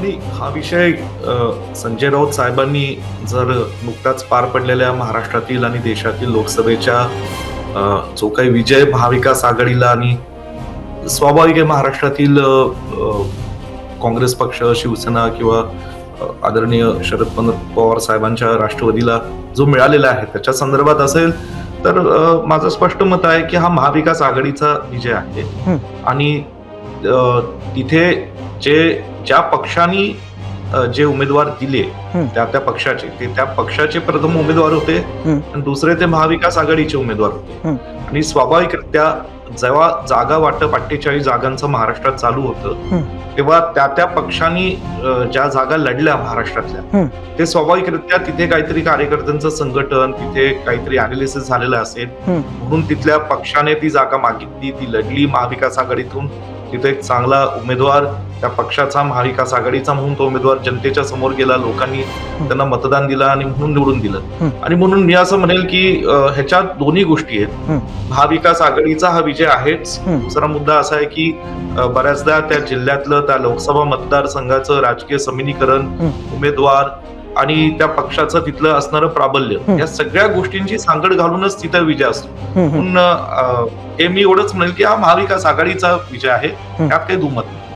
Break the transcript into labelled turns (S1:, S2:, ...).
S1: नाही हा विषय संजय राऊत साहेबांनी जर नुकताच पार पडलेल्या महाराष्ट्रातील आणि देशातील लोकसभेच्या जो काही विजय महाविकास आघाडीला आणि स्वाभाविक आहे महाराष्ट्रातील काँग्रेस पक्ष शिवसेना किंवा आदरणीय शरद पवार साहेबांच्या राष्ट्रवादीला जो मिळालेला आहे त्याच्या संदर्भात असेल तर माझं स्पष्ट मत आहे की हा महाविकास आघाडीचा विजय आहे. आणि तिथे जे ज्या पक्षांनी जे उमेदवार दिले. त्या त्या पक्षाचे ते त्या पक्षाचे प्रथम उमेदवार होते. आणि दुसरे ते महाविकास आघाडीचे उमेदवार होते. आणि स्वाभाविकरित्या जेव्हा जागा वाटप अठ्ठेचाळीस जागांचं महाराष्ट्रात चालू होतं. तेव्हा त्या त्या पक्षांनी ज्या जागा लढल्या महाराष्ट्रातल्या. ते स्वाभाविकरित्या तिथे काहीतरी कार्यकर्त्यांचं संघटन तिथे काहीतरी अनालिसिस झालेलं असेल. म्हणून तिथल्या पक्षाने ती जागा मागितली ती लढली महाविकास आघाडीतून तिथे एक चांगला उमेदवार त्या पक्षाचा महाविकास आघाडीचा म्हणून तो उमेदवार जनतेच्या समोर गेला लोकांनी त्यांना मतदान दिलं आणि म्हणून निवडून दिलं. आणि म्हणून मी असं म्हणेल की ह्याच्यात दोन्ही गोष्टी आहेत. महाविकास आघाडीचा हा विजय आहेच. दुसरा मुद्दा असा आहे की बऱ्याचदा त्या जिल्ह्यातलं त्या लोकसभा मतदारसंघाचं राजकीय समिनीकरण. उमेदवार आणि त्या पक्षाचं तिथलं असणारं प्राबल्य. या सगळ्या गोष्टींची सांगड घालूनच तिथं विजय असतो. म्हणून हे मी एवढंच म्हणेल की हा महाविकास आघाडीचा विजय आहे. त्यात काही दुमत नाही